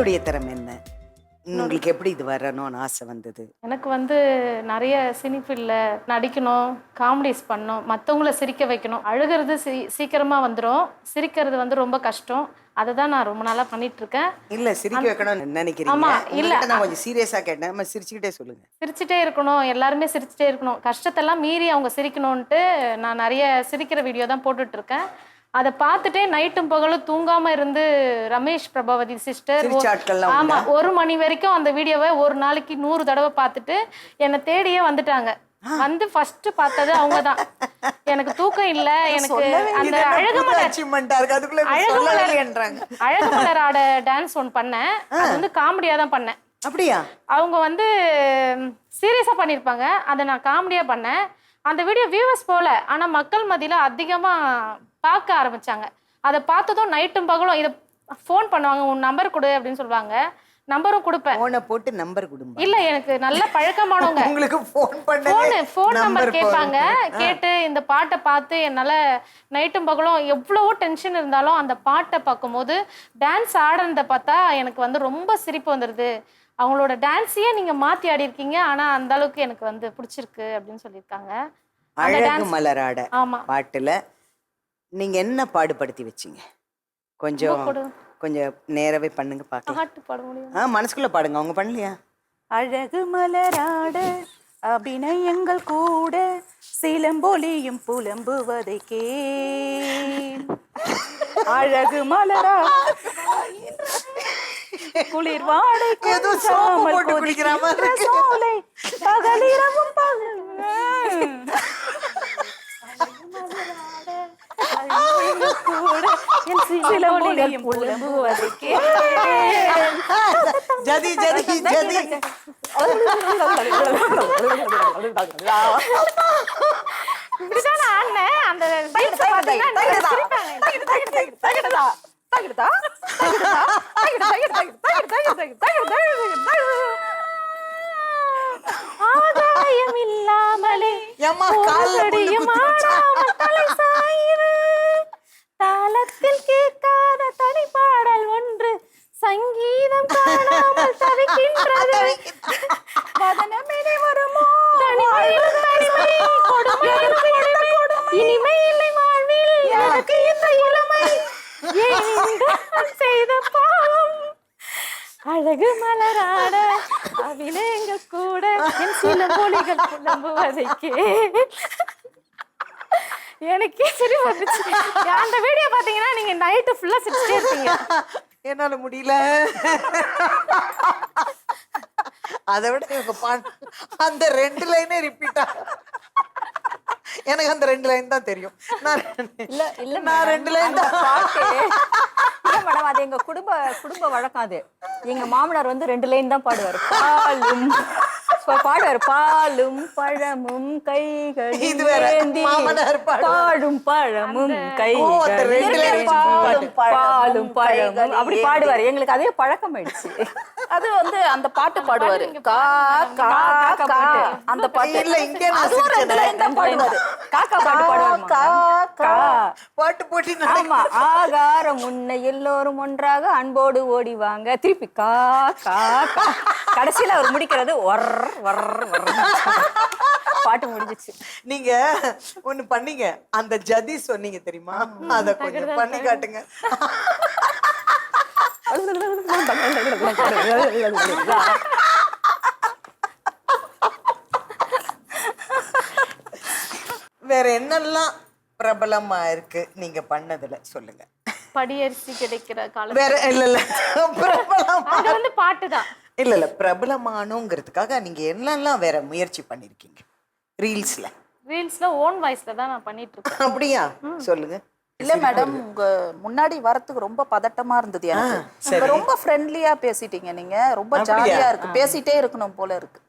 உங்களுடைய திறமை என்ன? உங்களுக்கு எப்படி இது வரணும்னு ஆசை வந்தது? எனக்கு வந்து நிறைய சினிஃபில்ல நடிக்கணும் காமெடிஸ் பண்ணணும் மற்றவங்கள சிரிக்க வைக்கணும். அழுகிறது சீ சீக்கிரமாக வந்துடும் சிரிக்கிறது வந்து ரொம்ப கஷ்டம். அதை தான் நான் ரொம்ப நாளாக பண்ணிட்டு இருக்கேன் இல்ல சிரிக்க வைக்கணும்னு நினைக்கிறீங்க? ஆமா, இல்ல. நான் கொஞ்சம் சீரியஸா கேட்டேன். நம்ம சிரிச்சுக்கிட்டே சொல்லுங்க. சிரிச்சிட்டே இருக்கணும். எல்லாருமே சிரிச்சிட்டே இருக்கணும். கஷ்டத்தெல்லாம் மீறி அவங்க சிரிக்கணும்ன்ட்டு நான் நிறைய சிரிக்கிற வீடியோ தான் போட்டுட்டு இருக்கேன் அதை பார்த்துட்டே நைட்டும் பகலும் தூங்காம இருந்து ரமேஷ் பிரபாவதி சிஸ்டர் ஆமா ஒரு மணி வரைக்கும் அந்த வீடியோவை ஒரு நாளைக்கு நூறு தடவை பார்த்துட்டு என்னை தேடியே வந்துட்டாங்க. வந்து ஃபர்ஸ்ட் பார்த்தது அவங்க தான் எனக்கு தூக்கம் இல்ல. எனக்கு அந்த அழகுமலர் அழகுமலர் அழகுமலர் ஆட டான்ஸ் ஒன்று பண்ணேன். அது வந்து காமெடியா தான் பண்ணேன். அப்படியா? அவங்க வந்து சீரியஸாக பண்ணியிருப்பாங்க. அதை நான் காமெடியாக பண்ணேன். அந்த வீடியோ வியூவர்ஸ் போல. ஆனால் மக்கள் மத்தியில் அதிகமாக பார்க்க ஆரம்பிச்சாங்க. அதை பார்த்ததும் நைட்டும் பகலும் இதை ஃபோன் பண்ணுவாங்க உன் நம்பர் கொடு அப்படின்னு சொல்லுவாங்க. நம்பரும் கொடுப்பேன். போனை போட்டு நம்பர் கொடுங்க இல்லை எனக்கு நல்ல பழக்கமானவங்க. உங்களுக்கு ஃபோன் பண்ண ஃபோனு ஃபோன் நம்பர் கேட்பாங்க. கேட்டு இந்த பாட்டை பார்த்து என்னால் நைட்டும் பகலும் எவ்வளவோ டென்ஷன் இருந்தாலும் அந்த பாட்டை பார்க்கும்போது டான்ஸ் ஆடுறத பார்த்தா எனக்கு வந்து ரொம்ப சிரிப்பு வந்துடுது அவங்களோட டான்ஸையே நீங்கள் மாற்றி ஆடிருக்கீங்க ஆனால் அந்த அளவுக்கு எனக்கு வந்து பிடிச்சிருக்கு அப்படின்னு சொல்லியிருக்காங்க. அழகு மலராட ஆமாம் பாட்டுல நீங்க என்ன பாடுபடுத்தி வச்சீங்க? கொஞ்சம். கொஞ்சம் நேரவே பண்ணுங்க பாட்டு பாட முடியும்? ஆ மனசுக்குள்ள பாடுங்க. அவங்க பண்ணலையா? அழகு மலராட அபிநயங்கள் கூட சிலம்பொலியும் புலம்புவதை கேள். அழகு மலரா. குளிர் வாடை ஏதோ. சோலை பகலிரவும் பகல் கூட சிலம்பொலியும் புலம்புவதை ஜதி ஜதி ஜதி இப்படிதான் ஆடினேன் அந்த. ஆதாயம் இல்லாமலே குத்திருச்சா? ஆடாமல் செய்த பாவம். அழகு மலராட எங்க கூட என் சில மொழிகள் புலம்புவதை எனக்கே சரி வந்துச்சு. அந்த வீடியோ பாத்தீங்கன்னா நீங்க நைட்டு ஃபுல்லா சிரிச்சிட்டே இருப்பீங்க. என்னால முடியல. அதை விட இவங்க அந்த ரெண்டு லைனே ரிப்பீட்டா எனக்கு அந்த ரெண்டு லைன் தான் தெரியும். நான் இல்ல இல்ல நான். ரெண்டு லைன் தான். இல்ல மேடம் அது எங்க குடும்ப குடும்ப வழக்கம் அது. எங்க மாமனார் வந்து ரெண்டு லைன் தான் பாடுவார். பாலும் பாடுவார். பாலும் பழமும் பாடுவார். பாடும் பழமும் line பாலும் பழமும். அப்படி. பாடுவார். எங்களுக்கு அதே பழக்கம் ஆயிடுச்சு. அது வந்து அந்த பாட்டு பாடுவாரு. கா கா கா. அந்த பாட்டு. இல்ல இங்கே நான் அதுவும் ரெண்டு. லைன் தான் பாடுவாரு. காக்கா பாட்டு பாடுவார் கா கா. பாட்டு போட்டு ஆமா ஆகாரம் முன்ன எல்லோரும் ஒன்றாக அன்போடு ஓடி வாங்க. திருப்பி கா கா கா. கடைசியில அவர் முடிக்கிறது ஒர் ஒர் ஒர். பாட்டு முடிஞ்சிச்சு. நீங்க ஒண்ணு பண்ணீங்க. அந்த ஜதி சொன்னீங்க தெரியுமா? அத கொஞ்சம் பண்ணி காட்டுங்க. வேற என்னெல்லாம் பிரபலமா இருக்கு நீங்க பண்ணதுல? சொல்லுங்க. படியரிசி கிடைக்கிற காலம் வேற இல்ல இல்ல. பிரபலம் அது வந்து பாட்டு தான். இல்ல இல்ல. பிரபலமானோங்கிறதுக்காக நீங்க என்னெல்லாம் வேற முயற்சி பண்ணிருக்கீங்க? ரீல்ஸ்ல. ரீல்ஸ்ல ஓன் வாய்ஸ்ல தான் நான் பண்ணிட்டு இருக்கேன். அப்படியா? சொல்லுங்க. இல்ல மேடம் உங்க முன்னாடி வரத்துக்கு ரொம்ப பதட்டமா இருந்தது எனக்கு. ரொம்ப ஃப்ரெண்ட்லியா பேசிட்டீங்க நீங்க. ரொம்ப? ஜாலியா இருக்கு. பேசிட்டே இருக்கணும் போல இருக்கு.